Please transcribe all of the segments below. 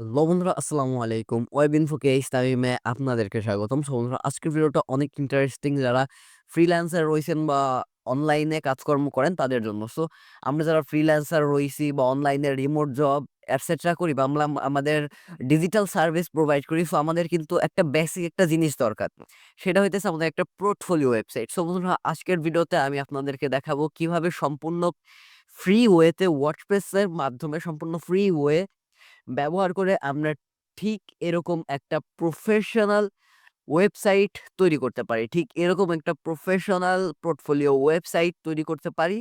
বন্ধুরা, আসসালামু আলাইকুম। ওয়েব ইনফোকে ইসলামিমে আপনাদেরকে স্বাগতম। সো বন্ধুরা, আজকের ভিডিওটা অনেক ইন্টারেস্টিং যারা ফ্রিল্যান্সার রয়েছেন বা অনলাইনে কাজকর্ম করেন তাদের জন্য। সো আমরা যারা ফ্রিল্যান্সার রয়েছি বা অনলাইনে রিমোট জব অ্যাটসেট্রা করি বা আমরা, আমাদের ডিজিটাল সার্ভিস প্রোভাইড করি, সো আমাদের কিন্তু একটা বেসিক একটা জিনিস দরকার। সেটা হইতেছে আমাদের একটা পোর্টফোলিও ওয়েবসাইট সো বন্ধুরা, আজকের ভিডিওতে আমি আপনাদেরকে দেখাবো কীভাবে সম্পূর্ণ ফ্রি ওয়েতে ওয়ার্ডপ্রেসের মাধ্যমে, সম্পূর্ণ ফ্রি ওয়ে ব্যবহার করে আমরা ঠিক এরকম একটা প্রফেশনাল ওয়েবসাইট তৈরি করতে পারি। ঠিক এরকম একটা প্রফেশনাল পোর্টফোলিও ওয়েবসাইট তৈরি করতে পারি।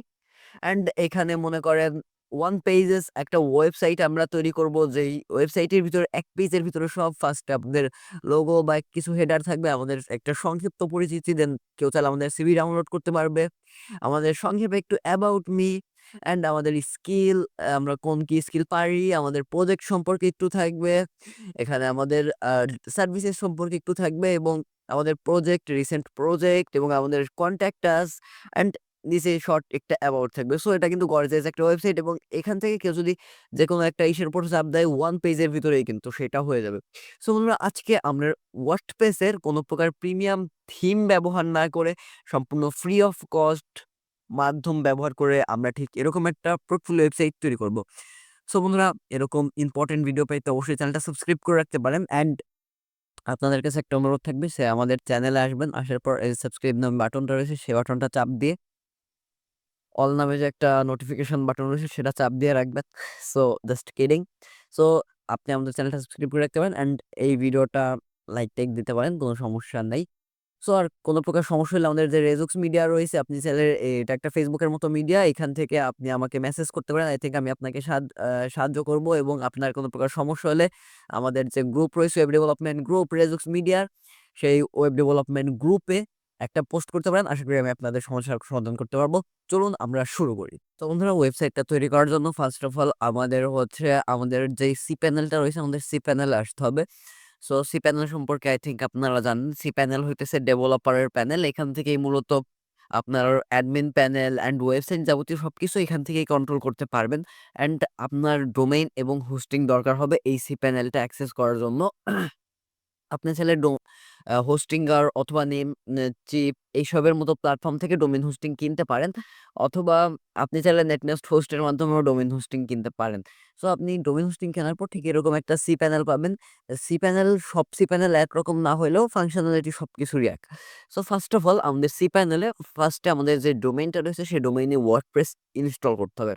অ্যান্ড এখানে মনে করেন ওয়ান পেজেস একটা ওয়েবসাইট আমরা তৈরি করব, যেই ওয়েবসাইটের ভিতরে এক পেজের ভিতরে সব ফার্স্ট আপনাদের লোগো বা কিছু হেডার থাকবে, আমাদের একটা সংক্ষিপ্ত পরিচিতি দেন কেউ চাইলে আমাদের সিভি ডাউনলোড করতে পারবে আমাদের সংক্ষেপে একটু অ্যাবাউট মি অ্যান্ড আমাদের স্কিল আমরা কোন কি স্কিল পারি, আমাদের প্রজেক্ট সম্পর্কে একটু থাকবে, এখানে আমাদের সার্ভিসেস সম্পর্কে একটু থাকবে এবং আমাদের প্রজেক্ট রিসেন্ট প্রজেক্ট এবং আমাদের কন্ট্যাক্টাস অ্যান্ড নিচে শর্ট একটা অ্যাবাউট থাকবে। সো এটা কিন্তু গর্জিয়াস একটা ওয়েবসাইট এবং এখান থেকে কেউ যদি যে কোনো একটা ইসের উপর চাপ দেয় ওয়ান পেজের ভিতরেই কিন্তু সেটা হয়ে যাবে। সো বন্ধুরা, আজকে আমরা ওয়ার্ডপ্রেসের কোনো প্রকার প্রিমিয়াম থিম ব্যবহার না করে সম্পূর্ণ ফ্রি অফ কস্ট মাধ্যম ব্যবহার করে আমরা ঠিক এরকম একটা পোর্টফোলিও ওয়েবসাইট তৈরি করব। সো বন্ধুরা, এরকম ইম্পর্টেন্ট ভিডিও পেতে অবশ্যই চ্যানেলটা সাবস্ক্রাইব করে রাখতে পারেন অ্যান্ড আপনাদের কাছে একটা অনুরোধ থাকবে, সে আমাদের চ্যানেলে আসবেন, আসার পর এই সাবস্ক্রাইব নামে বাটনটা রয়েছে, সেই বাটনটা চাপ দিয়ে অল নামে যে একটা নোটিফিকেশন বাটন রয়েছে, সেটা চাপ দিয়ে রাখবেন। সো জাস্ট কিডিং সো আপনি আমাদের চ্যানেলটা সাবস্ক্রাইব করে রাখতে পারেন অ্যান্ড এই ভিডিওটা লাইক টাইক দিতে পারেন, কোনো সমস্যা নাই। সো আর কোনো প্রকার সমস্যা হলে আমাদের যে রেজুক্স মিডিয়া রয়েছে, আপনি চাইলে এটা একটা ফেসবুকের মতো মিডিয়া এখান থেকে আপনি আমাকে মেসেজ করতে পারেন। আই থিঙ্ক আমি আপনাকে সাহায্য করব এবং আপনার কোনো প্রকার সমস্যা হলে আমাদের যে গ্রুপ রয়েছে ওয়েব ডেভেলপমেন্ট গ্রুপ রেজুক্স মিডিয়ার সেই ওয়েব ডেভেলপমেন্ট গ্রুপে একটা পোস্ট করতে পারেন। আশা করি আমি আপনাদের সমস্যার সমাধান করতে পারব। চলুন আমরা শুরু করি। তো বন্ধুরা ওয়েবসাইটটা তৈরি করার জন্য ফার্স্ট অফ অল আমাদের হচ্ছে, আমাদের যে সি প্যানেলটা রয়েছে, আমাদের সি প্যানেলে আসতে হবে। সো সি প্যানেল সম্পর্কে আই থিঙ্ক আপনারা জানেন সি প্যানেল হইতেছে ডেভেলপারের প্যানেল এখান থেকেই মূলত আপনার অ্যাডমিন প্যানেল অ্যান্ড ওয়েবসাইট যাবতীয় সব কিছু এখান থেকেই কন্ট্রোল করতে পারবেন অ্যান্ড আপনার ডোমেইন এবং হোস্টিং দরকার হবে এই সি প্যানেলটা অ্যাক্সেস করার জন্য। আপনি চাইলে হোস্টিঙ্গার অথবা নেম চিপ এইসবের মতো প্ল্যাটফর্ম থেকে ডোমেন হোস্টিং কিনতে পারেন। অথবা আপনি চাইলে নেটনেস্ট হোস্টের মাধ্যমেও ডোমেন হোস্টিং কিনতে পারেন। সো আপনি ডোমেন হোস্টিং কেনার পর ঠিক এরকম একটা সি প্যানেল পাবেন। সি প্যানেল, সব সি প্যানেল একরকম না হলেও ফাংশনালিটি সব কিছুরই এক। সো ফার্স্ট অফ অল আমাদের সি প্যানেলে ফার্স্টে আমাদের যে ডোমেইনটা রয়েছে সেই ডোমেইনে ওয়ার্ডপ্রেস ইনস্টল করতে হবে।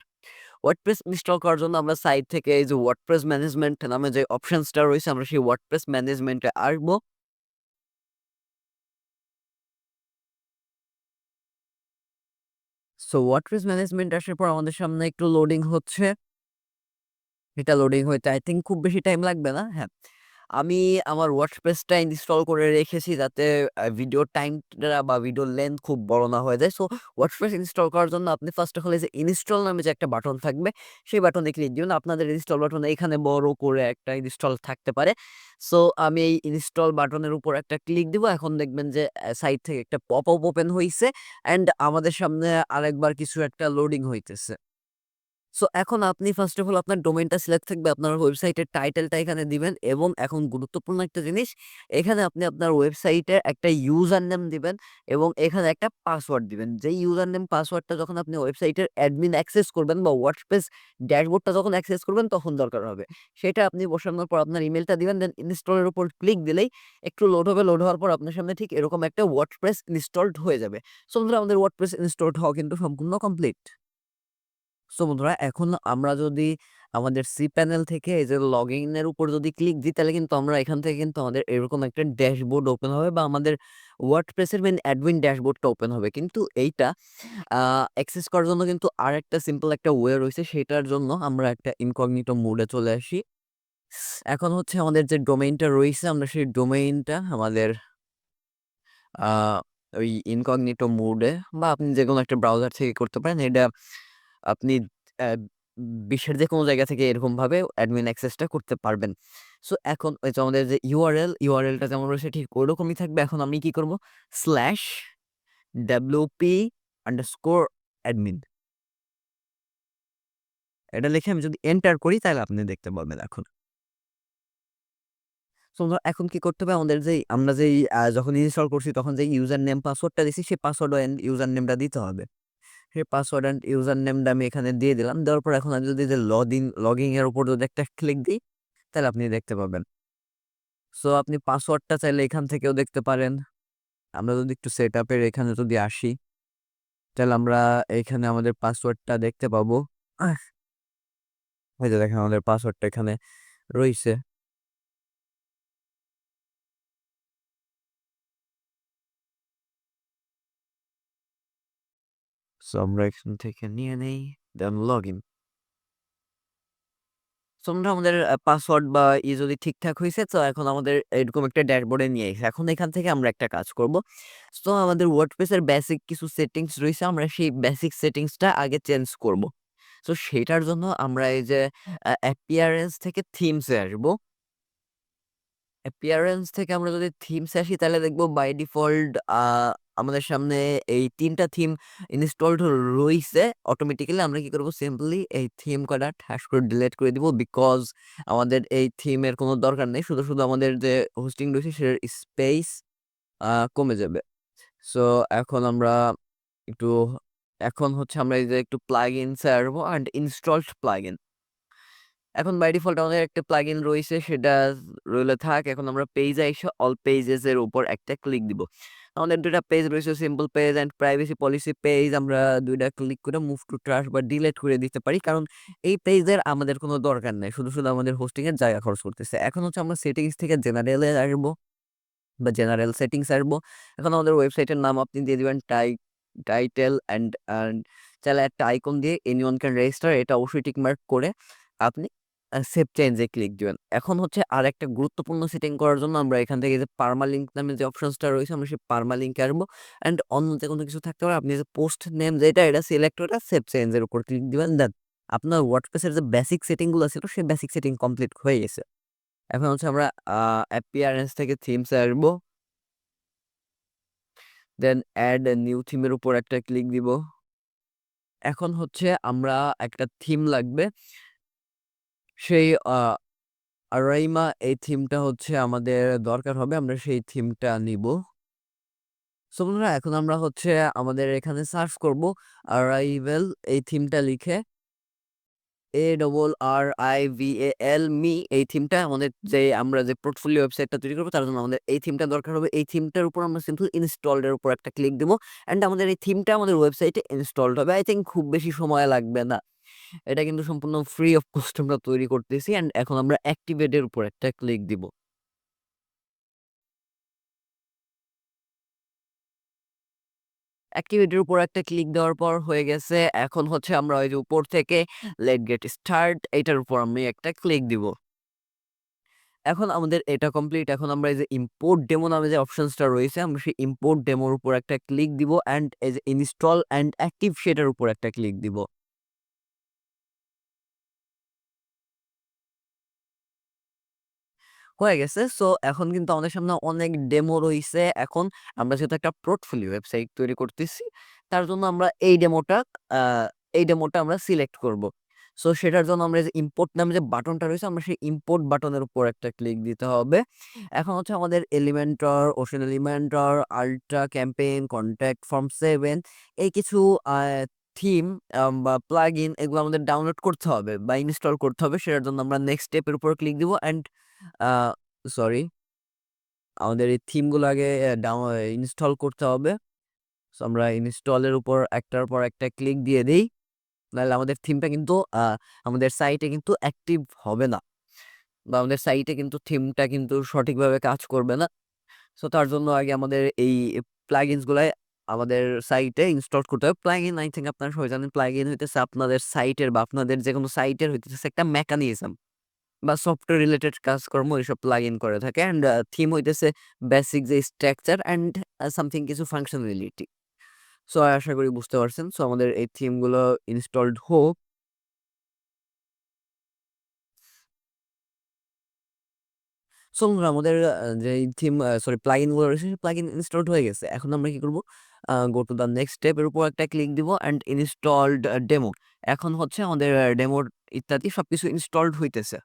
ওয়ার্ডপ্রেস ইনস্টল করার জন্য আমরা সাইট থেকে এই যে ওয়ার্ডপ্রেস ম্যানেজমেন্ট নামে যে অপশনসটা রয়েছে আমরা সেই ওয়ার্ডপ্রেস ম্যানেজমেন্টে আসব। সো ওয়াট রিস ম্যানেজমেন্ট আসার পর আমাদের সামনে একটু লোডিং হচ্ছে। এটা লোডিং হইতে আই থিঙ্ক খুব বেশি টাইম লাগবে না হ্যাঁ। আমি আমার ওয়ার্ডপ্রেসটা ইনস্টল করে রেখেছি যাতে ভিডিও টাইমটা বা ভিডিও লেন্থ খুব বড় না হয়ে যায়। সো ওয়ার্ডপ্রেস ইনস্টল করার জন্য আপনি ফার্স্ট অফ অল যে ইনস্টল নামে যে একটা বাটন থাকবে, সেই বাটনে ক্লিক দিবেন। আপনাদের ইনস্টল বাটন এখানে বড় করে একটা ইনস্টল থাকতে পারে। সো আমি এই ইনস্টল বাটনের উপর একটা ক্লিক দিব। এখন দেখবেন যে সাইড থেকে একটা পপ আপ ওপেন হয়েছে অ্যান্ড আমাদের সামনে আরেকবার কিছু একটা লোডিং হইতেছে। সো এখন আপনি ফার্স্ট অফ অল আপনার ডোমেইনটা সিলেক্ট থাকবে, আপনার ওয়েবসাইটের টাইটেলটা এখানে দিবেন এবং এখন গুরুত্বপূর্ণ একটা জিনিস, এখানে আপনি আপনার ওয়েবসাইটের একটা ইউজার নেম দিবেন এবং এখানে একটা পাসওয়ার্ড দিবেন। যেই ইউজার নেম পাসওয়ার্ডটা যখন আপনি ওয়েবসাইটের অ্যাডমিন অ্যাক্সেস করবেন বা ওয়ার্ডপ্রেস ড্যাশবোর্ডটা যখন অ্যাক্সেস করবেন, তখন দরকার হবে। সেটা আপনি বসানোর পর আপনার ইমেলটা দিবেন দেন ইনস্টলের উপর ক্লিক দিলেই একটু লোড হবে লোড হওয়ার পর আপনার সামনে ঠিক এরকম একটা ওয়ার্ডপ্রেস ইনস্টলড হয়ে যাবে। সো বন্ধুরা, আমাদের ওয়ার্ডপ্রেস ইনস্টলড হওয়া কিন্তু সম্পূর্ণ কমপ্লিট সো বন্ধুরা, এখন আমরা যদি আমাদের সি প্যানেল থেকে এই যে লগ ইনের উপর যদি ক্লিক দিই, তাহলে কিন্তু আমরা এখান থেকে কিন্তু আমাদের এরকম একটা ড্যাশবোর্ড ওপেন হবে বা আমাদের ওয়ার্ড ওয়ার্ডপ্রেসের মেন অ্যাডমিন ড্যাশবোর্ডটা ওপেন হবে। কিন্তু এইটা অ্যাক্সেস করার জন্য কিন্তু আর একটা সিম্পল একটা ওয়ে রয়েছে, সেটার জন্য আমরা একটা ইনকগনিটো মোডে চলে আসি। এখন হচ্ছে আমাদের যে ডোমেইনটা রয়েছে, আমরা সেই ডোমেইনটা আমাদের ওই ইনকগনিটো মোডে বা আপনি যে কোনো একটা ব্রাউজার থেকে করতে পারেন। এটা আপনি বিশ্বের যে কোনো জায়গা থেকে এরকমভাবে অ্যাডমিন অ্যাক্সেসটা করতে পারবেন। সো এখন ওই যে আমাদের যে ইউআরএল ইউআরএলটা যেমন রয়েছে ঠিক ওইরকমই থাকবে। এখন আমি কি করব? স্ল্যাশ অ্যাডমিন এটা লিখে আমি যদি এন্টার করি, তাহলে আপনি দেখতে পাবেন এখন। সো বন্ধুরা, এখন কি করতে হবে? আমাদের যেই, আমরা যেই যখন ইনস্টল করছি, তখন যেই ইউজার নেম পাসওয়ার্ডটা দিছি, সেই পাসওয়ার্ড অ্যান্ড ইউজার নেমটা দিতে হবে। সেই পাসওয়ার্ড অ্যান্ড ইউজার নেমটা আমি এখানে দিয়ে দিলাম। দেওয়ার পর এখন আমি যদি যে লগইন লগইন এর উপর যদি একটা ক্লিক দিই, তাহলে আপনি দেখতে পাবেন। সো আপনি পাসওয়ার্ডটা চাইলে এখান থেকেও দেখতে পারেন। আমরা যদি একটু সেট আপের এখানে যদি আসি, তাহলে আমরা এখানে আমাদের পাসওয়ার্ডটা দেখতে পাবো। যে দেখেন আমাদের পাসওয়ার্ডটা এখানে রইছে। সো আমরা এখান থেকে নিয়ে নেই, দেন লগইন। সো আমরা আমাদের পাসওয়ার্ড বা ই যদি ঠিকঠাক হইছে, তো এখন আমাদের এরকম একটা ড্যাশবোর্ডে নিয়ে এসে, এখন এখান থেকে আমরা একটা কাজ করব। সো আমাদের ওয়ার্ডপ্রেস এর বেসিক কিছু সেটিংস রইছে, আমরা সেই বেসিক সেটিংসটা আগে চেঞ্জ করব। সো সেটার জন্য আমরা এই যে অ্যাপিয়ারেন্স থেকে থিমস আসব। অ্যাপিয়ারেন্স থেকে আমরা যদি থিমস আসি, তাহলে দেখব বাই ডিফল্ট আমাদের সামনে এই তিনটা থিম ইনস্টলড রইছে। অটোমেটিক্যালি আমরা কি করব সিম্পলি এই থিম কয়টা ঠাস করে ডিলিট করে দিব। বিকজ আমাদের এই থিমের কোনো দরকার নেই। শুধু, শুধু আমাদের যে হোস্টিং রয়েছে সেটার স্পেস কমে যাবে। সো এখন আমরা একটু এখন হচ্ছে আমরা এই যে একটু প্লাগ ইন আসব অ্যান্ড ইনস্টলড প্লাগইন। এখন বাই ডিফল্ট আমাদের একটা প্লাগইন রইছে সেটা রইলে থাক। এখন আমরা পেজে আইসা অল পেজেস এর উপর একটা ক্লিক দিব। আমাদের ২ টা পেজ রয়েছে simple page and privacy policy page. আমরা দুইটা ক্লিক করে মুভ টু ট্রাশ বা ডিলেট করে দিতে পারি। কারণ এই পেজের আমাদের কোনো দরকার নেই শুধু, শুধু আমাদের হোস্টিং এর জায়গা খরচ করতেছে। এখন হচ্ছে আমরা সেটিংস থেকে জেনারেল আসব বা জেনারেল সেটিংস আসব। এখন আমাদের ওয়েবসাইটের নাম আপনি দিয়ে দিবেন টাই টাইটেল অ্যান্ড অ্যান্ড চাইলে একটা আইকন দিয়ে এনিওয়ান ক্যান রেজিস্টার এটা অবশ্যই টিক মার্ক করে আপনি সেভ চেঞ্জে ক্লিক দিবেন। এখন হচ্ছে আর একটা গুরুত্বপূর্ণ সেটিং করার জন্য আমরা এখান থেকে যে পার্মালিংক নামে যে অপশনসটা রয়েছে আমরা সেই পার্মালিংক এ আসব অ্যান্ড অন্য যে কোনো কিছু থাকতে পারে, আপনি যে পোস্ট নেম যেটা, এটা সিলেক্ট করে সেভ চেঞ্জ এর উপর ক্লিক দিবেন, দেন আপনার ওয়ার্ডপ্রেস এর যে বেসিক সেটিংগুলো ছিল, সেই বেসিক সেটিং কমপ্লিট হয়ে গেছে। এখন হচ্ছে আমরা অ্যাপিয়ারেন্স থেকে থিমস আসব। দেন অ্যাড নিউ থিমের উপর একটা ক্লিক দিব। এখন হচ্ছে আমরা একটা থিম লাগবে। সেই আরাইমা এই থিমটা হচ্ছে আমাদের দরকার হবে। আমরা সেই থিমটা নিবো। সো বন্ধুরা, এখন আমরা হচ্ছে আমাদের এখানে সার্চ করব আরাইভেল, এই থিমটা লিখে A double R I V A L me, এই থিমটা আমাদের যে, আমরা যে পোর্টফোলিও ওয়েবসাইটটা তৈরি করব, তার জন্য আমাদের এই থিমটা দরকার হবে। এই থিমটার উপর আমরা সিম্পল ইনস্টলড এর উপর একটা ক্লিক দিব, অ্যান্ড আমাদের এই থিমটা আমাদের ওয়েবসাইটে ইনস্টলড হবে। আই থিঙ্ক খুব বেশি সময় লাগবে না। এটা কিন্তু সম্পূর্ণ ফ্রি অফ কস্ট আমরা তৈরি করতেছি অ্যান্ড এখন আমরা অ্যাক্টিভেট এর উপর একটা ক্লিক দিব। অ্যাক্টিভেট এর উপর একটা ক্লিক দেওয়ার পর হয়ে গেছে। এখন হচ্ছে আমরা ওই যে উপর থেকে লেট গেট স্টার্ট এটার উপর আমি একটা ক্লিক দিব। এখন আমাদের এটা কমপ্লিট। এখন আমরা এই যে ইম্পোর্ট ডেমো নামে যে অপশনসটা রয়েছে, আমরা সেই ইম্পোর্ট ডেমোর উপর একটা ক্লিক দিব অ্যান্ড এই যে ইনস্টল অ্যান্ড অ্যাক্টিভ সেটার উপর একটা ক্লিক দিব। হয়ে গেছে। সো এখন কিন্তু আমাদের সামনে অনেক ডেমো রইছে। এখন আমরা যেহেতু একটা পোর্টফোলিও ওয়েবসাইট তৈরি করতেছি, তার জন্য আমরা এই ডেমোটা এই ডেমোটা আমরা সিলেক্ট করব। সো সেটার জন্য আমরা যে ইম্পোর্ট নামে যে বাটনটা রয়েছে আমরা সেই ইম্পোর্ট বাটনের উপর একটা ক্লিক দিতে হবে। এখন হচ্ছে আমাদের Elementor, Ocean Elementor, Ultra campaign, contact form seven এই কিছু থিম বা প্লাগ ইন এগুলো আমাদের ডাউনলোড করতে হবে বা ইনস্টল করতে হবে। সেটার জন্য আমরা নেক্সট স্টেপের উপর ক্লিক দিব অ্যান্ড সরি আমাদের এই থিমগুলো আগে ইনস্টল করতে হবে। সো আমরা ইনস্টল এর উপর একটার পর একটা ক্লিক দিয়ে দেই। নাহলে আমাদের থিমটা কিন্তু আমাদের সাইটে কিন্তু অ্যাক্টিভ হবে না। বা আমাদের সাইটে কিন্তু থিমটা কিন্তু সঠিকভাবে কাজ করবে না। সো তার জন্য আগে আমাদের এই প্লাগইনস গুলাই আমাদের সাইটে ইনস্টল করতে হবে। প্লাগইন আই থিংক আপনারা সবাই জানেন প্লাগইন হইতেছে আপনাদের সাইটের বা আপনাদের যেকোনো সাইটের হইতেছে একটা মেকানিজম বা সফটওয়্যার রিলেটেড কাজকর্ম এসব প্লাগইন করে থাকে অ্যান্ড থিম হইতেছে বেসিক যে স্ট্রাকচার অ্যান্ড সামথিং কিছু ফাংশনালিটি। সো আশা করি বুঝতে পারছেন। সো আমাদের এই থিমগুলো ইনস্টলড হোক। সো আমাদের যে থিম সরি প্লাগইনগুলো রয়েছে, সেই প্লাগইন ইনস্টলড হয়ে গেছে। এখন আমরা কি করব go to the next step এর উপর একটা ক্লিক দিব অ্যান্ড ইনস্টলড ডেমো। এখন হচ্ছে আমাদের ডেমোর ইত্যাদি সবকিছু ইনস্টলড হইতেছে।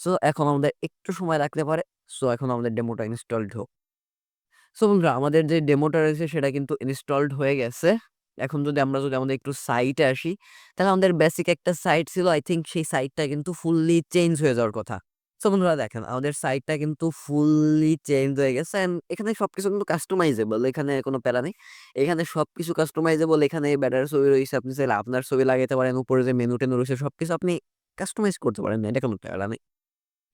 সো এখন আমাদের একটু সময় লাগতে পারে। সো এখন আমাদের ডেমোটা ইনস্টলড হোক। সো বন্ধুরা আমাদের যে ডেমোটা রয়েছে সেটা কিন্তু ইনস্টলড হয়ে গেছে। এখন যদি আমরা যদি আমাদের একটু সাইটে আসি, তাহলে আমাদের বেসিক একটা সাইট ছিল। আই থিংক সেই সাইটটা কিন্তু ফুললি চেঞ্জ হয়ে যাওয়ার কথা। সো বন্ধুরা দেখেন আমাদের সাইটটা কিন্তু ফুললি চেঞ্জ হয়ে গেছে অ্যান্ড এখানে সবকিছু কিন্তু কাস্টমাইজেবল। এখানে কোনো প্যারা নেই। এখানে সবকিছু কাস্টমাইজেবল। এখানে ব্যাটার ছবি রয়েছে আপনি চাইলে আপনার ছবি লাগাইতে পারেন। উপরে যে মেনু-টেনু রয়েছে সবকিছু আপনি কাস্টমাইজ করতে পারেন। এটা কোনো প্যারা নেই।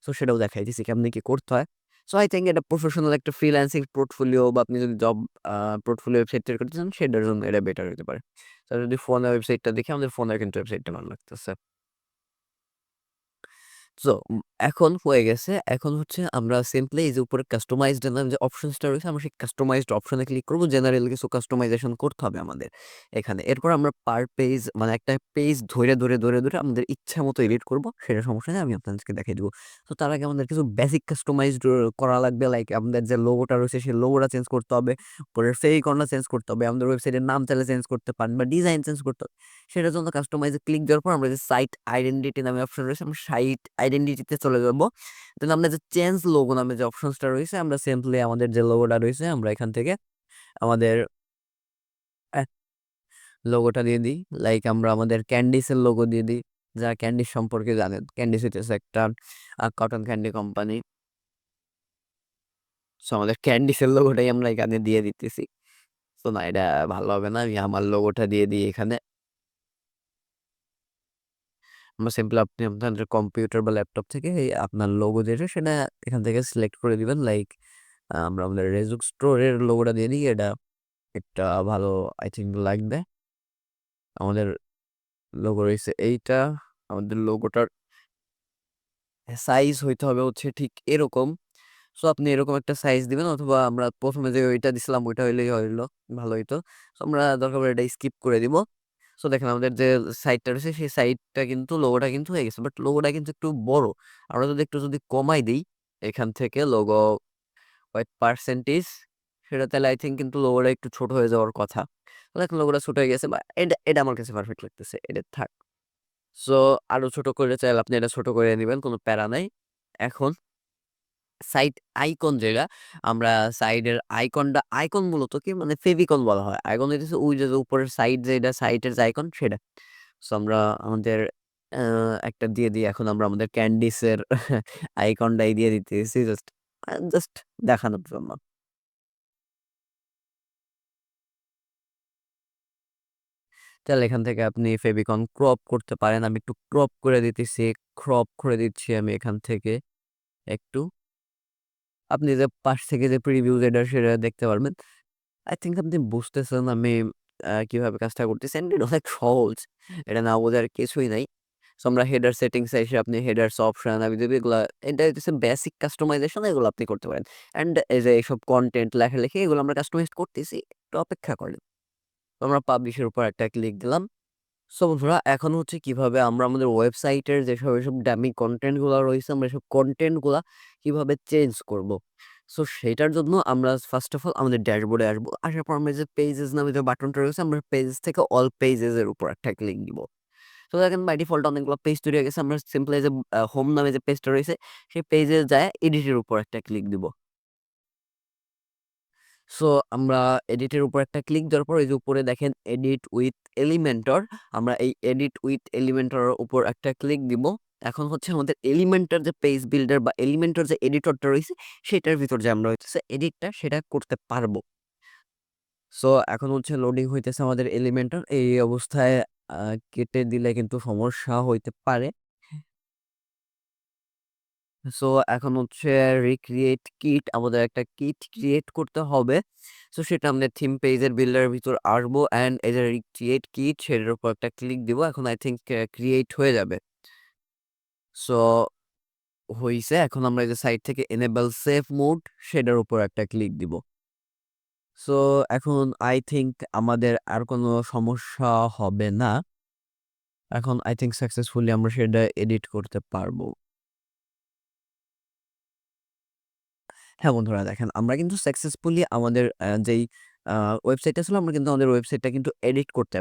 সো সেটাও দেখাই দিছি কেমনি কি করতে হয়। সো আই থিঙ্ক এটা প্রফেশনাল একটা ফ্রিল্যান্সিং পোর্টফোলিও বা আপনি যদি জব পোর্টফোলিও ওয়েবসাইট তৈরি করতে চান, সেটার জন্য এটা বেটার হতে পারে। যদি ফোনের ওয়েবসাইটটা দেখে, আমাদের ফোনের কিন্তু ওয়েবসাইটটা ভালো লাগতেছে। সো এখন হয়ে গেছে। এখন হচ্ছে আমরা সিম্পলি এই যে উপরে কাস্টমাইজড যে অপশনসটা রয়েছে আমরা সেই কাস্টমাইজড অপশনে ক্লিক করব। জেনারেল কিছু কাস্টমাইজেশন করতে হবে আমাদের এখানে। এরপর আমরা পার পেজ মানে একটা পেজ ধরে ধরে, ধরে, ধরে আমাদের ইচ্ছা মতো এডিট করব। সেটা সমস্যা নেই। আমি আপনাদেরকে দেখিয়ে দিব। তো তার আগে আমাদের কিছু বেসিক কাস্টমাইজড করা লাগবে। লাইক আমাদের যে লোগোটা রয়েছে সেই লোগোটা চেঞ্জ করতে হবে। উপরের ফেভিকনটা চেঞ্জ করতে হবে। আমাদের ওয়েবসাইটের নাম চাইলে চেঞ্জ করতে পারেন বা ডিজাইন চেঞ্জ করতে হবে। সেটার জন্য কাস্টমাইজ ক্লিক দেওয়ার পর আমরা যে সাইট আইডেন্টিটি নামে অপশন রয়েছে আমরা সাইট আইডেন্টিটিতে চলে যাব। দেন আমরা যে চেঞ্জ লোগো নামে যে অপশনসটা রয়েছে, আমরা সিম্পলি আমাদের যে লোগোটা রয়েছে, আমরা এখান থেকে আমাদের লোগোটা দিয়ে দিই। লাইক আমরা আমাদের ক্যান্ডিসের লোগো দিয়ে দিই। যারা ক্যান্ডিস সম্পর্কে জানেন। ক্যান্ডিস হইতেছে একটা কটন ক্যান্ডি কোম্পানি। সো আমাদের ক্যান্ডিসের লোগোটাই আমরা এখানে দিয়ে দিতেছি। সো না, এটা ভালো হবে না। আমি আমার লোগোটা দিয়ে দিই এখানে। আমরা সিম্পলি আপনি আপনাদের কম্পিউটার বা ল্যাপটপ থেকে আপনার লোগো যেটা, সেটা এখান থেকে সিলেক্ট করে দিবেন। লাইক আমরা আমাদের রেজুক স্টোরের লোগোটা দিয়ে দিই। এটা একটা ভালো আই থিঙ্ক লাগবে। আমাদের লোগো রয়েছে এইটা। আমাদের লোগোটার সাইজ হইতে হবে হচ্ছে ঠিক এরকম। সো আপনি এরকম একটা সাইজ দিবেন অথবা আমরা প্রথমে যে ওইটা দিছিলাম, ওইটা হইলেই হইল, ভালো হইতো। আমরা দরকার এটা স্কিপ করে দিব। সো দেখেন আমাদের যে সাইটটা রয়েছে, সেই সাইটটা কিন্তু লোগোটা কিন্তু হয়ে গেছে। বাট লোগোটা কিন্তু একটু বড়। আমরা যদি একটু যদি কমাই দিই, এখান থেকে লোগো হোয়াইট পার্সেন্টেজ সেটা তাহলে আই থিঙ্ক কিন্তু লোগোটা একটু ছোট হয়ে যাওয়ার কথা। দেখেন লোগোটা ছোট হয়ে গেছে, বা এটা এটা আমার কাছে পারফেক্ট লাগতেছে। এটা থাক। সো আরও ছোট করে চাইলে আপনি এটা ছোট করে নিবেন। কোনো প্যারা নাই। এখন সাইট আইকন যেটা, আমরা সাইডের আইকনটা, আইকন মূলত কি মানে ফেভিকন বলা হয়। আইকন হইতেছে ওই যে উপরের সাইড যেটা সাইটের যে আইকন সেটা। সো আমরা আমাদের একটা দিয়ে দিই। এখন আমরা আমাদের ক্যান্ডিসের আইকনটাই দিয়ে দিতেছি জাস্ট জাস্ট দেখানোর জন্য। তাহলে এখান থেকে আপনি ফেভিকন ক্রপ করতে পারেন। আমি একটু ক্রপ করে দিতেছি। ক্রপ করে দিচ্ছি আমি এখান থেকে একটু। আপনি যে পাশ থেকে যে প্রিভিউ যেটা সেটা দেখতে পারবেন। আই থিঙ্ক আপনি বুঝতেছেন আমি কীভাবে কাজটা করতেছি অ্যান্ড অনেক সহজ। এটা না বোঝার কিছুই নাই। সো আমরা হেডার সেটিংস এসে আপনি হেডার্স অপশন হাবি-জাবি এগুলা, এটা হইতেছে বেসিক কাস্টমাইজেশন এগুলো আপনি করতে পারেন। অ্যান্ড এই যে এইসব কন্টেন্ট লেখালেখি, এগুলো আমরা কাস্টমাইজ করতেছি। একটু অপেক্ষা করেন। আমরা পাবলিশের উপর একটা ক্লিক দিলাম। সো বন্ধুরা, এখন হচ্ছে কীভাবে আমরা আমাদের ওয়েবসাইটের যেসব, এসব ডামি কনটেন্টগুলা রয়েছে, আমরা এসব কনটেন্টগুলা কীভাবে চেঞ্জ করব। সো সেইটার জন্য আমরা ফার্স্ট অফ অল আমাদের ড্যাশবোর্ডে আসব। আসার পর আমরা যে পেজেস নামে যে বাটনটা রয়েছে, আমরা পেজেস থেকে অল পেজেসের উপর একটা ক্লিক দিব। তো দেখেন, বাই ডিফল্ট অনেকগুলো পেজ তৈরি হয়ে গেছে। আমরা সিম্পলি যে হোম নামে যে পেজটা রয়েছে, সেই পেজে যায় এডিটের উপর একটা ক্লিক দিব। সো, আমরা এডিটের উপর একটা ক্লিক দেওয়ার পর, এই যে উপরে দেখেন এডিট উইথ এলিমেন্টর। আমরা এই এডিট উইথ এলিমেন্টর উপর একটা ক্লিক দিব। এখন হচ্ছে আমাদের এলিমেন্টর যে পেজ বিল্ডার বা এলিমেন্টর যে এডিটরটা রয়েছে, সেটার ভিতর যে আমরা হইতেছে এডিটটা সেটা করতে পারব। সো, এখন হচ্ছে লোডিং হইতেছে আমাদের এলিমেন্টর। এই অবস্থায় কেটে দিলে কিন্তু সমস্যা হইতে পারে। সো, এখন হচ্ছে রিক্রিয়েট কিট আমাদের একটা কিট ক্রিয়েট করতে হবে। সো, সেটা আমাদের থিম পেজের বিল্ডারের ভিতর আসব অ্যান্ড এই যে রিক্রিয়েট কিট সেটার উপর একটা ক্লিক দিব। এখন আই থিঙ্ক ক্রিয়েট হয়ে যাবে। সো, হইছে। এখন আমরা এই যে সাইট থেকে এনেবল সেফ মোড সেটার উপর একটা ক্লিক দিব। সো, এখন আই থিঙ্ক আমাদের আর কোনো সমস্যা হবে না। এখন আই থিঙ্ক সাকসেসফুলি আমরা সেটা এডিট করতে পারব। হ্যাঁ, বন্ধুরা দেখেন আমরা কিন্তু সাকসেসফুলি আমাদের যেই ওয়েবসাইটটা ছিল আমরা কিন্তু আমাদের ওয়েবসাইটটা কিন্তু এডিট করতে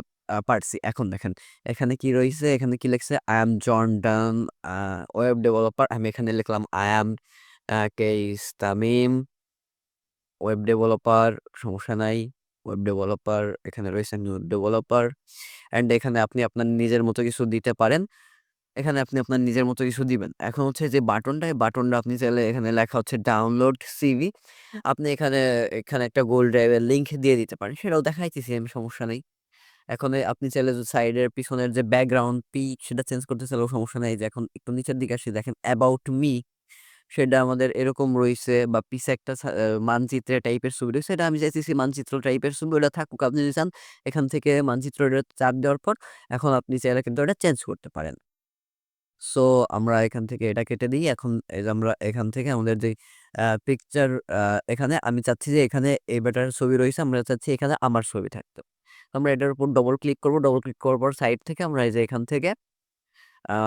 পারছি। এখন দেখেন এখানে কি রয়েছে এখানে কি লেখছে? I am John Dunn a web developer. আমি এখানে লিখলাম I am a Kais Tamim. Web developer সমস্যা নাই। ওয়েব ডেভেলপার এখানে রয়েছেন ওয়েব ডেভেলপার অ্যান্ড এখানে আপনি আপনার নিজের মতো কিছু দিতে পারেন। এখানে আপনি আপনার নিজের মতো কিছু দিবেন। এখন হচ্ছে যে বাটনটা, এই বাটনটা আপনি চাইলে এখানে লেখা হচ্ছে ডাউনলোড সিভি। আপনি এখানে, এখানে একটা গুগল ড্রাইভের লিংক দিয়ে দিতে পারেন। সেটাও দেখাইতেছি আমি সমস্যা নেই। এখন আপনি চাইলে সাইডের পিছনের যে ব্যাকগ্রাউন্ড পিক সেটা চেঞ্জ করতে চাইলেও সমস্যা নেই যে এখন একটু নিচের দিকে আসি দেখেন অ্যাবাউট মি সেটা আমাদের এরকম রইছে বা পিছে একটা মানচিত্রের টাইপের ছবি রয়েছে এটা আমি চাইতেছি মানচিত্র টাইপের ছবি ওটা থাকুক। আপনি যদি চান এখান থেকে মানচিত্রটা চাপ দেওয়ার পর এখন আপনি চাইলে কিন্তু এটা চেঞ্জ করতে পারেন। সো, আমরা এখান থেকে এটা কেটে দিই। এখন আমরা এখান থেকে আমাদের যে পিকচার এখানে আমি চাচ্ছি যে এখানে এই বেটার ছবি রয়েছে, আমরা চাচ্ছি এখানে আমার ছবি থাকতো। আমরা এটার উপর ডবল ক্লিক করব। ডবল ক্লিক করার পর সাইড থেকে আমরা এই যে এখান থেকে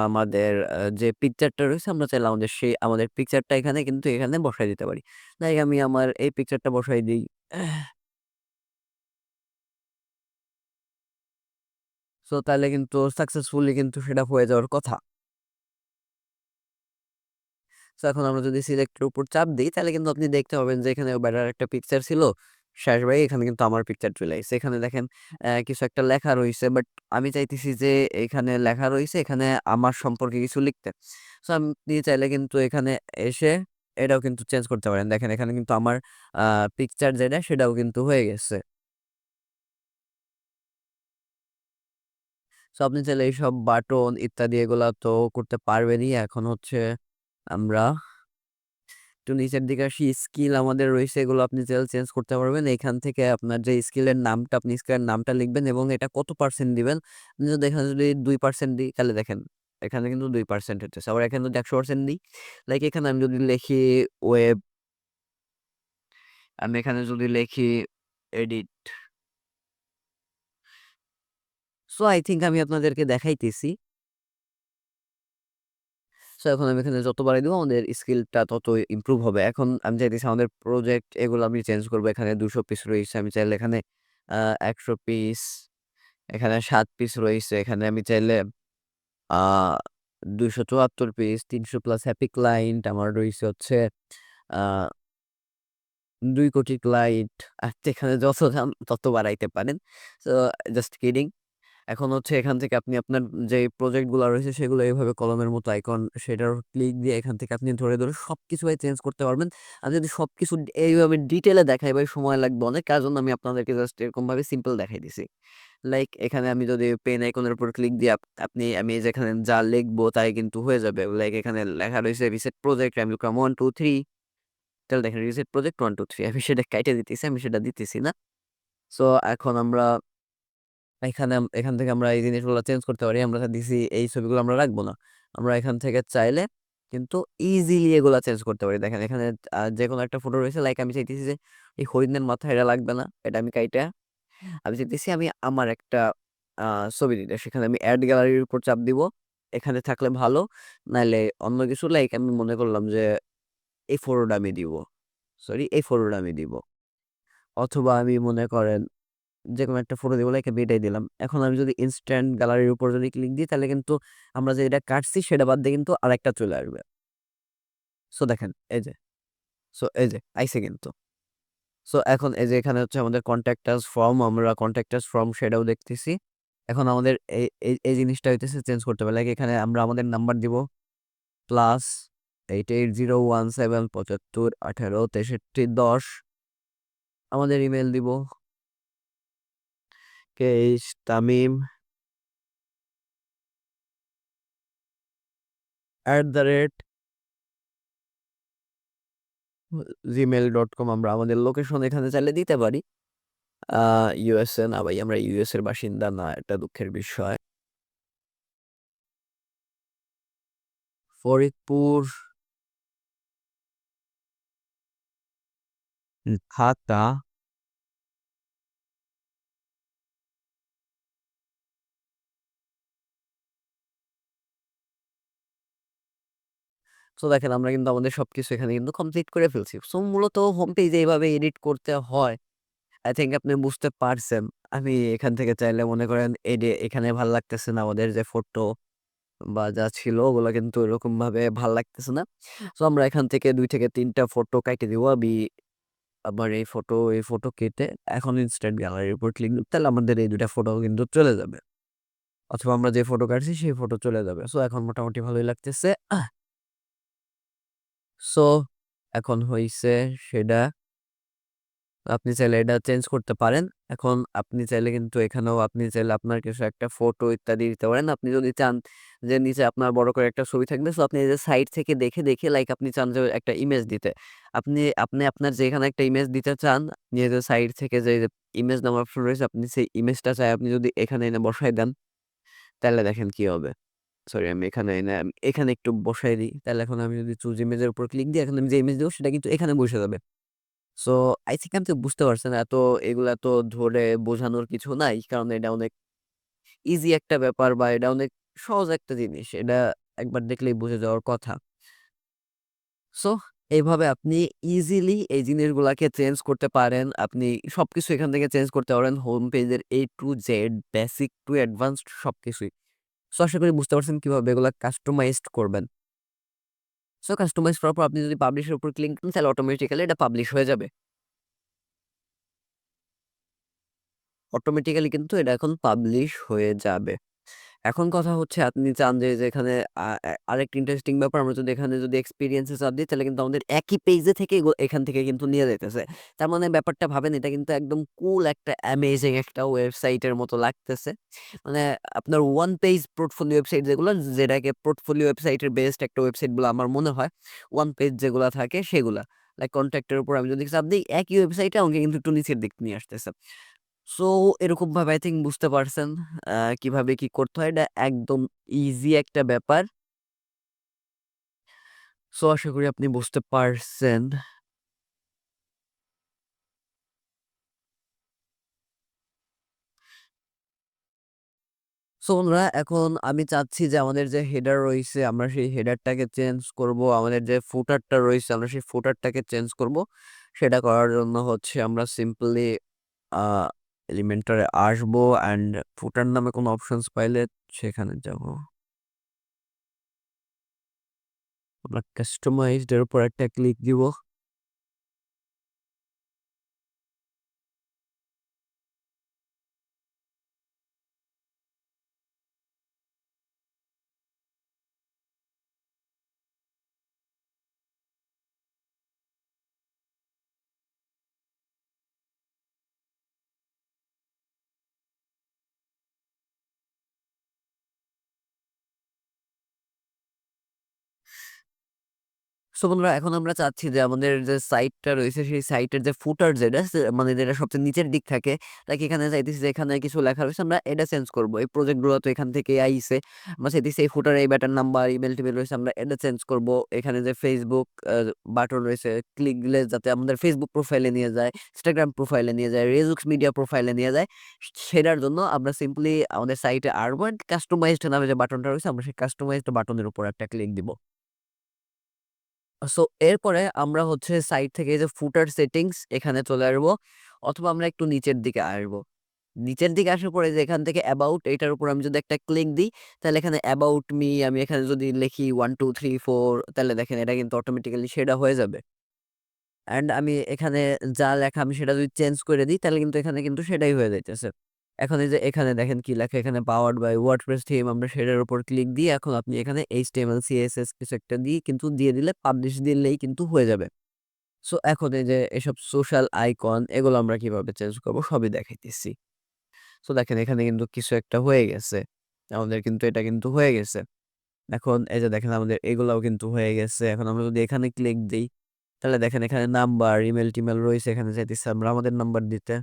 আমাদের যে পিকচারটা রয়েছে, আমরা চাইলে আমাদের সেই, আমাদের পিকচারটা এখানে কিন্তু এখানে বসায় দিতে পারি। তাই আমি আমার এই পিকচারটা বসায় দিই সো, তাহলে কিন্তু সাকসেসফুলি কিন্তু সেটা হয়ে যাওয়ার কথা। সো এখন আমরা যদি সিলেক্টের উপর চাপ দিই, তাহলে কিন্তু আপনি দেখতে পাবেন যে এখানে বেটার একটা পিকচার ছিল। শেষ ভাই এখানে কিন্তু আমার পিকচার চলে আইছে। এখানে দেখেন কিছু একটা লেখা রয়েছে বাট আমি চাইতেছি যে এখানে লেখা রয়েছে, এখানে আমার সম্পর্কে কিছু লিখতে। সো আপনি চাইলে কিন্তু এখানে এসে এটাও কিন্তু চেঞ্জ করতে পারেন। দেখেন, এখানে কিন্তু আমার পিকচার যেটা, সেটাও কিন্তু হয়ে গেছে। সো আপনি চাইলে এইসব বাটন ইত্যাদি এগুলা তো করতে পারবেনই। এখন হচ্ছে আমরা একটু নিচের দিকে আসি। স্কিল আমাদের রয়েছে, এগুলো আপনি চাইলে চেঞ্জ করতে পারবেন। এখান থেকে আপনার যে স্কিলের নামটা, আপনি স্কিলের নামটা লিখবেন এবং এটা কত পার্সেন্ট দিবেন। আপনি যদি এখানে যদি দুই পার্সেন্ট দিই, তাহলে দেখেন, এখানে কিন্তু 2% হইতেছে। আবার এখানে যদি 100% দিই লাইক এখানে আমি যদি লিখি ওয়েব আমি এখানে যদি লিখি এডিট সো আই থিংক আমি আপনাদেরকে দেখাইতেছি। সো এখন আমি এখানে যত বাড়াই দিব আমাদের স্কিলটা তত ইমপ্রুভ হবে। এখন আমি চাইতেছি আমাদের প্রজেক্ট এগুলো আমি চেঞ্জ করব। এখানে দুশো পিস রয়েছে। আমি চাইলে এখানে একশো পিস, এখানে সাত পিস রয়েছে। এখানে আমি চাইলে uh ২৭৪ piece, ৩০০ plus happy client আমার রইছে হচ্ছে দুই কোটি ক্লায়েন্ট। এখানে যত দাম তত বাড়াইতে পারেন। So just kidding. এখন হচ্ছে এখান থেকে আপনি আপনার যে প্রজেক্টগুলা রয়েছে সেগুলো এভাবে কলমের মতো আইকন সেটার ক্লিক দিয়ে এখান থেকে আপনি ধরে, ধরে সবকিছু ভাই চেঞ্জ করতে পারবেন। আর যদি সবকিছু এইভাবে ডিটেইলে দেখাই ভাই সময় লাগবে অনেক। তার জন্য আমি আপনাদেরকে জাস্ট এরকমভাবে সিম্পল দেখাই দিছি। লাইক এখানে আমি যদি পেন আইকনের উপর ক্লিক দিয়ে আপনি আমি যেখানে যা লিখব তাই কিন্তু হয়ে যাবে। লাইক এখানে লেখা রয়েছে রিসেট প্রজেক্ট আমি লিখলাম 1 2 3 তাহলে দেখেন রিসেট প্রজেক্ট 1 2 3 আমি সেটা কাইটা দিতেছি। আমি সেটা দিতেছি না। সো এখন আমরা এখানে এখান থেকে আমরা এই জিনিসগুলো চেঞ্জ করতে পারি। আমরা দিছি, এই ছবিগুলো আমরা রাখব না। আমরা এখান থেকে চাইলে কিন্তু ইজিলি এগুলা চেঞ্জ করতে পারি। দেখেন এখানে যে কোনো একটা ফটো রয়েছে লাইক আমি চাইতেছি যে, এই হরিণের মাথা এটা লাগবে না। এটা আমি কাইটা, আমি চাইতেছি আমি আমার একটা, আ, ছবি দিতে। সেখানে আমি অ্যাড গ্যালারির উপর চাপ দিব। এখানে থাকলে ভালো। নাইলে অন্য কিছু লাইক আমি মনে করলাম যে, এই ফটোটা আমি দিব। সরি এই ফটোটা আমি দিব। অথবা আমি মনে করেন যেকোনো একটা ফটো দিব আমি এটাই দিলাম। এখন আমি যদি ইনস্ট্যান্ট গ্যালারির উপর যদি ক্লিক দিই, তাহলে কিন্তু আমরা যেটা কাটছি, সেটা বাদ দিয়ে কিন্তু আরেকটা চলে আসবে। সো দেখেন, এই যে। সো এই যে, আইছে কিন্তু। সো এখন এই যে, এখানে হচ্ছে আমাদের কনট্যাক্ট ফর্ম আমরা কনট্যাক্ট ফর্ম সেটাও দেখতেছি। এখন আমাদের এই এই জিনিসটা হইতেছে চেঞ্জ করতে হবে। লাইক এখানে আমরা আমাদের নাম্বার দিব প্লাস 880175 আমাদের ইমেল দিব। Kais Tamim at the rate gmail.com আমরা আমাদের লোকেশন এখানে চাইলে দিতে পারি। ইউএসএ না ভাই, আমরা ইউএস এর বাসিন্দা না। এটা দুঃখের বিষয়। ফরিদপুর ঢাকা সো দেখেন আমরা কিন্তু আমাদের সবকিছু এখানে কিন্তু কমপ্লিট করে ফেলছি। সো মূলত হোম পেজে এভাবে এডিট করতে হয়। আই থিঙ্ক আপনি বুঝতে পারছেন। আমি এখান থেকে চাইলে মনে করেন এডে এখানে ভালো লাগতেছে না আমাদের যে ফটো বা যা ছিল ওগুলো কিন্তু ওরকমভাবে ভালো লাগতেছে না। সো আমরা এখান থেকে দুই থেকে ৩ টা ফটো কাটে দিব। আমি আবার এই ফটো, এই ফটো কেটে এখন ইনস্ট্যান্ট গ্যালারির উপর ক্লিক দিব। তাহলে আমাদের এই ২ টা ফটো কিন্তু চলে যাবে। অথবা আমরা যে ফটো কাটছি সেই ফটো চলে যাবে। সো এখন মোটামুটি ভালোই লাগতেছে। সো এখন হইছে সেটা আপনি চাইলে এটা চেঞ্জ করতে পারেন। এখন আপনি চাইলে কিন্তু এখানেও আপনি চাইলে আপনার কিছু একটা ফটো ইত্যাদি দিতে পারেন। আপনি যদি চান যে নিচে আপনার বড় করে একটা ছবি থাকবে সো আপনি যে সাইড থেকে দেখে, দেখে লাইক আপনি চান যে একটা ইমেজ দিতে। আপনি আপনি আপনার যেখানে একটা ইমেজ দিতে চান, যে সাইড থেকে যে ইমেজ নামার অপশন রয়েছে আপনি সেই ইমেজটা চাই আপনি যদি এখানে এনে বসায় দেন, তাহলে দেখেন কি হবে। সরি আমি এখানে এনে এখানে একটু বসাই দিই। তাহলে এখন আমি যদি চুজ ইমেজ এর উপর ক্লিক দিই, এখন আমি যে ইমেজ দেব, সেটা কিন্তু এখানে বসে যাবে। সো আই থিংক আপনি বুঝতে পারছেন, এত এগুলা তো ধরে বোঝানোর কিছু নাই। কারণ এটা অনেক ইজি একটা ব্যাপার বা এটা অনেক সহজ একটা জিনিস। এটা একবার দেখলেই বুঝে যাওয়ার কথা। সো এইভাবে আপনি ইজিলি এই জিনিসগুলাকে চেঞ্জ করতে পারেন। আপনি সবকিছু এখান থেকে চেঞ্জ করতে পারেন। হোম পেজের A to Z basic to advanced সবকিছুই। সো আশা করি বুঝতে পারছেন কীভাবে এগুলো কাস্টমাইজড করবেন। সো কাস্টমাইজ করার পর আপনি যদি পাবলিশের উপর ক্লিক করেন, তাহলে অটোমেটিক্যালি এটা পাবলিশ হয়ে যাবে। অটোমেটিক্যালি কিন্তু এটা এখন পাবলিশ হয়ে যাবে। এখন কথা হচ্ছে আপনি চান যে যেখানে আ আ আরেকটা ইন্টারেস্টিং ব্যাপার আমরা যদি এখানে যদি এক্সপেরিয়েন্স চাপ দিই, তাহলে কিন্তু আমাদের একই পেজে থেকে এখান থেকে কিন্তু নিয়ে যাইতেছে। তার মানে ব্যাপারটা ভাবেন, এটা কিন্তু একদম কুল একটা অ্যামেজিং একটা ওয়েবসাইটের মতো লাগতেছে। মানে আপনার ওয়ান পেজ পোর্টফোলিও ওয়েবসাইট যেগুলো, যেটাকে পোর্টফোলিও ওয়েবসাইটের বেস্ট একটা ওয়েবসাইট বলে আমার মনে হয়। ওয়ান পেজ যেগুলা থাকে সেগুলা। লাইক কনট্যাক্ট এর উপর আমি যদি চাপ দেই, একই ওয়েবসাইটে আমাকে কিন্তু একটু নিচের দিক নিয়ে আসতেছে। সো এরকমভাবে আই থিঙ্ক বুঝতে পারছেন, আ কীভাবে কি করতে হয়। এটা একদম ইজি একটা ব্যাপার। সো আশা করি আপনি বুঝতে পারছেন। সো বন্ধুরা, এখন আমি চাচ্ছি যে আমাদের যে হেডার রইছে আমরা সেই হেডারটাকে চেঞ্জ করব। আমাদের যে ফুটারটা রয়েছে, আমরা সেই ফুটারটাকে চেঞ্জ করব। সেটা করার জন্য হচ্ছে আমরা সিম্পলি এলিমেন্টরে আসব অ্যান্ড ফুটার নামে কোনো অপশনস পাইলে সেখানে যাব। আমরা কাস্টমাইজড এর উপর একটা ক্লিক দিব। সো বন্ধুরা এখন আমরা চাচ্ছি যে আমাদের যে সাইটটা রয়েছে সেই সাইটের যে ফুটার যেটা মানে যেটা সবচেয়ে নিচের দিক থাকে লাইক এখানে চাইতেছি যে এখানে কিছু লেখা রয়েছে আমরা এটা চেঞ্জ করব এই প্রজেক্টগুলো তো এখান থেকে আইসে আমরা চাইতেছি এই ফুটারে এই ব্যাটার নাম্বার, ইমেইল-টিমেইল রয়েছে আমরা এটা চেঞ্জ করব। এখানে যে আ বাটন রয়েছে ক্লিক দিলে যাতে আমাদের Facebook প্রোফাইলে নিয়ে যায়, Instagram প্রোফাইলে নিয়ে যায়, Rezux মিডিয়া প্রোফাইলে নিয়ে যায়। সেটার জন্য আমরা সিম্পলি আমাদের সাইটে আসব অ্যান্ড কাস্টমাইজড নামে যে বাটনটা রয়েছে আমরা সেই কাস্টমাইজড বাটনের উপর একটা ক্লিক দিব। সো এরপরে আমরা হচ্ছে সাইট থেকে যে ফুটার সেটিংস এখানে চলে আসব অথবা আমরা একটু নিচের দিকে আসব। নিচের দিকে আসার পরে যে এখান থেকে অ্যাবাউট এটার উপর আমি যদি একটা ক্লিক দিই তাহলে এখানে অ্যাবাউট মি আমি এখানে যদি লিখি 1, 2, 3, 4 তাহলে দেখেন এটা কিন্তু অটোমেটিক্যালি সেটা হয়ে যাবে। অ্যান্ড আমি এখানে যা লেখা আমি সেটা যদি চেঞ্জ করে দিই তাহলে কিন্তু এখানে কিন্তু সেটাই হয়ে যাইতেছে। এখন এই যে এখানে দেখেন কি লেখা এখানে পাওয়ার্ড বাই ওয়ার্ডপ্রেস থিম আমরা সেটার উপর ক্লিক দিয়ে এখন আপনি এখানে এইচটিএমএল, সিএসএস কিছু একটা দিয়ে কিন্তু দিয়ে দিলে পাবলিশ দিলেই কিন্তু হয়ে যাবে। সো এখন এই যে এসব সোশ্যাল আইকন এগুলো আমরা কীভাবে চেঞ্জ করব সবই দেখাইতেছি। সো দেখেন এখানে কিন্তু কিছু একটা হয়ে গেছে। আমাদের কিন্তু এটা কিন্তু হয়ে গেছে। এখন এই যে দেখেন আমাদের এগুলাও কিন্তু হয়ে গেছে। এখন আমরা যদি এখানে ক্লিক দিই তাহলে দেখেন এখানে নাম্বার, ইমেল টিমেল রয়েছে এখানে চাইতেছি আমরা আমাদের নাম্বার দিতে।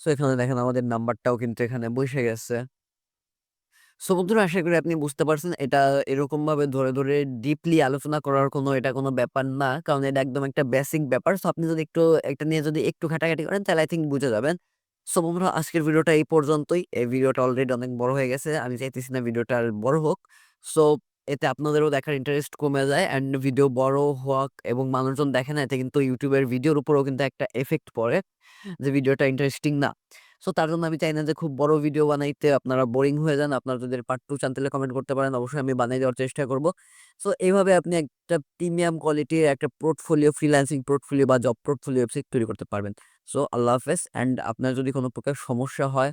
সো এখানে দেখেন আমাদের নাম্বারটাও কিন্তু এখানে বসে গেছে। সো বন্ধুরা আশা করি আপনি বুঝতে পারছেন এটা এরকমভাবে ধরে, ধরে ডিপলি আলোচনা করার কোনো এটা কোনো ব্যাপার না। কারণ এটা একদম একটা বেসিক ব্যাপার। সো আপনি যদি একটু একটা নিয়ে যদি একটু ঘাটাঘাটি করেন তাহলে আই থিঙ্ক বুঝে যাবেন। সো বন্ধুরা আজকের ভিডিওটা এই পর্যন্তই। এই ভিডিওটা অলরেডি অনেক বড় হয়ে গেছে। আমি চাইতেছি না ভিডিওটা আর বড় হোক। সো এতে আপনাদেরও দেখার ইন্টারেস্ট কমে যায় অ্যান্ড ভিডিও বড় হওয়াক এবং মানুষজন দেখে না, এতে কিন্তু ইউটিউবের ভিডিওর উপরেও কিন্তু একটা এফেক্ট পড়ে যে ভিডিওটা ইন্টারেস্টিং না। সো তার জন্য আমি চাই না যে খুব বড় ভিডিও বানাইতে আপনারা বোরিং হয়ে যান। আপনারা যদি পার্ট টু চান তাহলে কমেন্ট করতে পারেন। অবশ্যই আমি বানিয়ে দেওয়ার চেষ্টা করব। সো এইভাবে আপনি একটা প্রিমিয়াম কোয়ালিটির একটা পোর্টফোলিও ফ্রিল্যান্সিং পোর্টফোলিও বা জব পোর্টফোলিও ওয়েবসাইট তৈরি করতে পারবেন। সো আল্লাহ হাফেজ অ্যান্ড আপনার যদি কোনো প্রকার সমস্যা হয়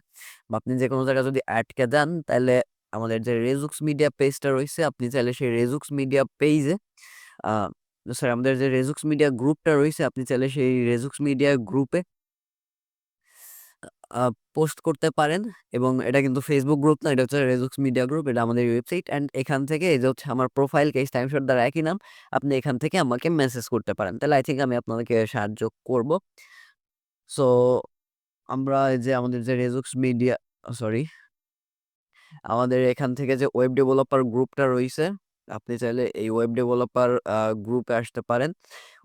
বা আপনি যে কোনো জায়গায় যদি আটকে যান তাইলে আমাদের যে রেজুক্স মিডিয়া পেজটা রয়েছে আপনি চাইলে সেই রেজুক্স মিডিয়া পেইজে আ সরি আমাদের যে রেজুক্স মিডিয়া গ্রুপটা রয়েছে আপনি চাইলে সেই রেজুক্স মিডিয়া গ্রুপে পোস্ট করতে পারেন এবং এটা কিন্তু ফেসবুক গ্রুপ না, এটা হচ্ছে রেজুক্স মিডিয়া গ্রুপ। এটা আমাদের ওয়েবসাইট অ্যান্ড এখান থেকে এই যে হচ্ছে আমার প্রোফাইল কেস টাইমশট দ্বারা একই নাম। আপনি এখান থেকে আমাকে মেসেজ করতে পারেন। তাহলে আই থিঙ্ক আমি আপনাদেরকে সাহায্য করব। সো আমরা যে আমাদের যে রেজুক্স মিডিয়া সরি আমাদের এখান থেকে যে ওয়েব ডেভেলপার গ্রুপটা রইছে, আপনি চাইলে এই ওয়েব ডেভেলপার গ্রুপে আসতে পারেন।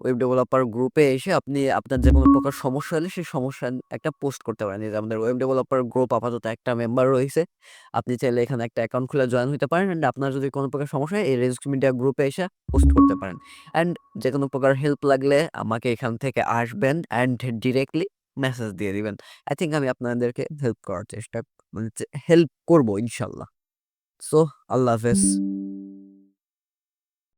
ওয়েব ডেভেলপার গ্রুপে এসে আপনি আপনার যেকোনো প্রকার সমস্যা হলে সেই সমস্যা একটা পোস্ট করতে পারেন। যে আমাদের ওয়েব ডেভেলপার গ্রুপ আপাতত একটা মেম্বার রয়েছে আপনি চাইলে এখানে একটা অ্যাকাউন্ট খুলে জয়েন হতে পারেন অ্যান্ড আপনার যদি কোনো প্রকার সমস্যা হয় এই রেজুক্স মিডিয়া গ্রুপে এসে পোস্ট করতে পারেন। অ্যান্ড যেকোনো প্রকার হেল্প লাগলে আমাকে এখান থেকে আসবেন অ্যান্ড ডিরেক্টলি মেসেজ দিয়ে দিবেন। আই থিংক আমি আপনাদেরকে হেল্প করার চেষ্টা হেল্প করব ইনশাল্লাহ সো আল্লাহ হাফেজ।